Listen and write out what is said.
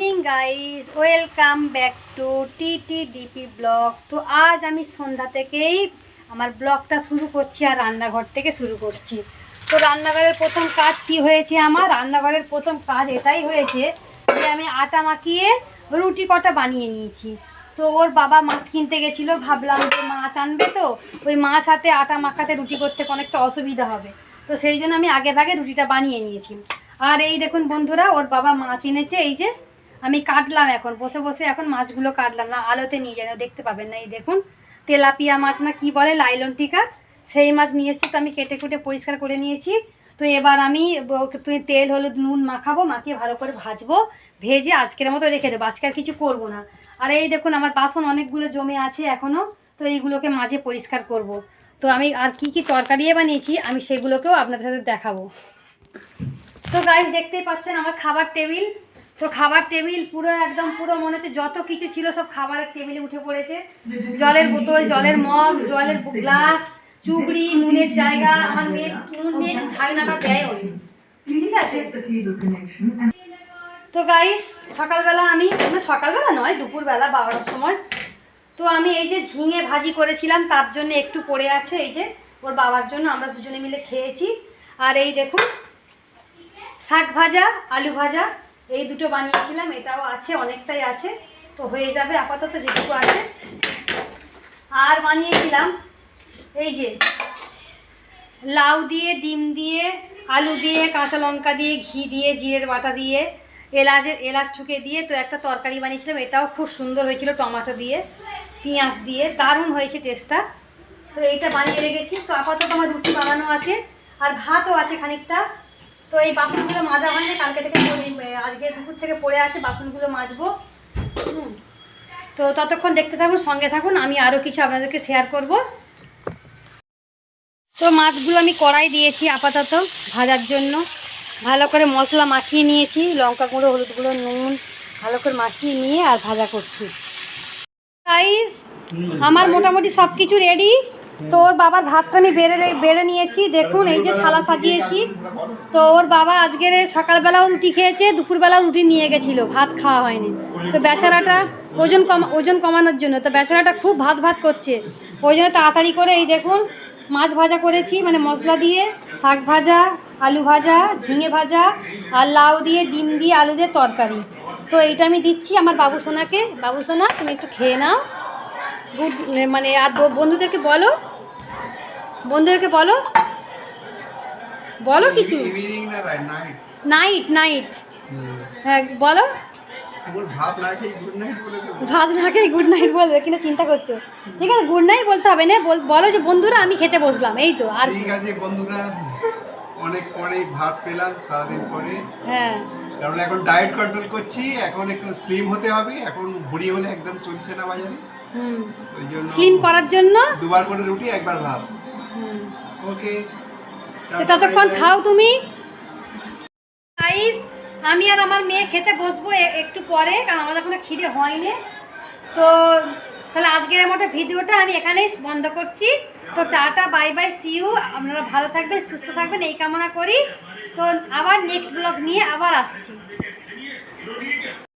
Morning guys welcome back to T T DP blog তো আজ আমি সন্ধ্যা থেকেই আমার ব্লগটা শুরু করছি আর রান্নাঘর থেকে শুরু করছি। তো রান্নাঘরের প্রথম কাজ কি হয়েছে আমার? রান্নাঘরের প্রথম কাজ এটাই হয়েছে যে আমি আটা মাখিয়ে রুটি কটা বানিয়ে নিয়েছি। তো ওর বাবা মাছ কিনতে গেছিল, ভাবলাম যে মাছ আনবে তো, ওই মাছ হাতে আটা মাখাতে রুটি করতে অনেকটা অসুবিধা হবে। তো সেই জন্য আমি আগে ভাগে রুটিটা বানিয়ে নিয়েছি। আর এই দেখুন বন্ধুরা, ওর বাবা মাছ এনেছে, এই যে আমি কাটলাম এখন, বসে বসে এখন মাছগুলো কাটলাম। না, আলোতে নিয়ে যাই দেখতে পাবেন না, এই দেখুন। তেলাপিয়া মাছ না কি বলে, লাইলন টিকা। সেই মাছ নিয়ে এসেছি, তো আমি কেটে কুটে পরিষ্কার করে নিয়েছি। তো এবার আমি তুই তেল, হলুদ, নুন মাখাবো, মাখিয়ে ভালো করে ভাজবো, ভেজে আজকের মতো রেখে দেবো। আজকে আর কিছু করব না। আর এই দেখুন, আমার বাসন অনেকগুলো জমে আছে এখনও তো এইগুলোকে মাঝে পরিষ্কার করব। তো আমি আর কি কি তরকারি বানিয়েছি আমি সেগুলোকেও আপনাদের সাথে দেখাবো। তো গাইস দেখতেই পাচ্ছেন আমার খাবার টেবিল। তো খাবার টেবিল পুরো একদম পুরো মনে হচ্ছে যত কিছু ছিল সব খাবারের টেবিলে উঠে পড়েছে। জলের বোতল, জলের মগ, জলের গ্লাস, চুবড়ি, নুনের জায়গা, আমার মেয়ে নুন দিয়ে ঢাকনাটা দেয় ওই ঠিক আছে? তো গাইস সকালবেলা আমি, না সকালবেলা নয়, দুপুরবেলা বারোটার সময়। তো আমি এই যে ঝিঙে ভাজি করেছিলাম, তার জন্য একটু পড়ে আছে, এই যে ওর বাবার জন্য আমরা দুজনে মিলে খেয়েছি। আর এই দেখুন, শাক ভাজা, আলু ভাজা এই দুটো বানিয়েছিলাম, এটাও আছে, অনেকটাই আছে। তো হয়ে যাবে আপাতত যেটুকু আছে। আর বানিয়েছিলাম এই যে লাউ দিয়ে, ডিম দিয়ে, আলু দিয়ে, কাঁচা লঙ্কা দিয়ে, ঘি দিয়ে, জিরের বাটা দিয়ে, এলাচের, এলাচ ঠুকে দিয়ে, তো একটা তরকারি বানিয়েছিলাম, এটাও খুব সুন্দর হয়েছিল টমেটো দিয়ে, পেঁয়াজ দিয়ে, দারুণ হয়েছে টেস্টটা তো এইটা বানিয়ে রেখেছি, তো আপাতত আমার রুটি বানানো আছে, আর ভাতও আছে খানিকটা। তো এই বাসনগুলো মাজা হয়নি কালকে থেকে আজকে দুপুর থেকে পড়ে আছে বাসনগুলো মাজবো। হুম। তো ততক্ষণ দেখতে থাকুন সঙ্গে থাকুন আমি আরও কিছু আপনাদেরকে শেয়ার করব। তো মাছগুলো আমি কড়াই দিয়েছি আপাতত ভাজার জন্য। ভালো করে মশলা মাখিয়ে নিয়েছি লঙ্কা গুঁড়ো হলুদ গুঁড়ো নুন ভালো করে মাখিয়ে নিয়ে আর ভাজা করছি। গাইস আমার মোটামুটি সব কিছু রেডি তো ওর বাবার ভাতটা আমি বেড়ে বেড়ে নিয়েছি। দেখুন, এই যে থালা সাজিয়েছি। তো ওর বাবা আজকের সকালবেলাও রুটি খেয়েছে দুপুরবেলাও রুটি নিয়ে গেছিল, ভাত খাওয়া হয়নি। তো বেচারাটা ওজন কমা ওজন কমানোর জন্য, তো বেচারাটা খুব ভাত ভাত করছে। ওই জন্য তাড়াতাড়ি করে এই দেখুন, মাছ ভাজা করেছি মানে মশলা দিয়ে, শাক ভাজা, আলু ভাজা, ঝিঙে ভাজা, আর লাউ দিয়ে, ডিম দিয়ে, আলু দিয়ে তরকারি। তো এইটা আমি দিচ্ছি আমার বাবু সোনাকে। বাবু সোনা, তুমি একটু খেয়ে নাও। গুড মানে আর বন্ধুদেরকে বলো বন্ধুদেরকে বলো। বলো কিছু। নাইট নাইট নাইট হ্যাঁ বলো। ভাত না খেয়ে গুড নাইট বলবে কিনা চিন্তা করছ? ঠিক আছে গুড নাইট বলতে হবে না বল- যে বন্ধুরা আমি খেতে বসলাম এই তো আর ঠিক আছে বন্ধুরা অনেক পরে ভাত পেলাম সারাদিন পরে। হ্যাঁ। কারণ এখন ডায়েট কন্ট্রোল করছি এখন একটু স্লিম হতে হবে এখন ভুড়ি হলে একদম চলছে না বাজারে। স্লিম করার জন্য? দুবার করে রুটি একবার ভাত। ওকে ততক্ষণ খাও তুমি। গাইস আমি আর আমার মেয়ে খেতে বসবো একটু পরে কারণ আমাদের এখনও খিদে হয়নি। তো তাহলে আজকের মতো ভিডিওটা আমি এখানেই বন্ধ করছি। তো টাটা বাই বাই সিউ আপনারা ভালো থাকবেন সুস্থ থাকবেন এই কামনা করি। তো আবার নেক্সট ব্লগ নিয়ে আবার আসছি।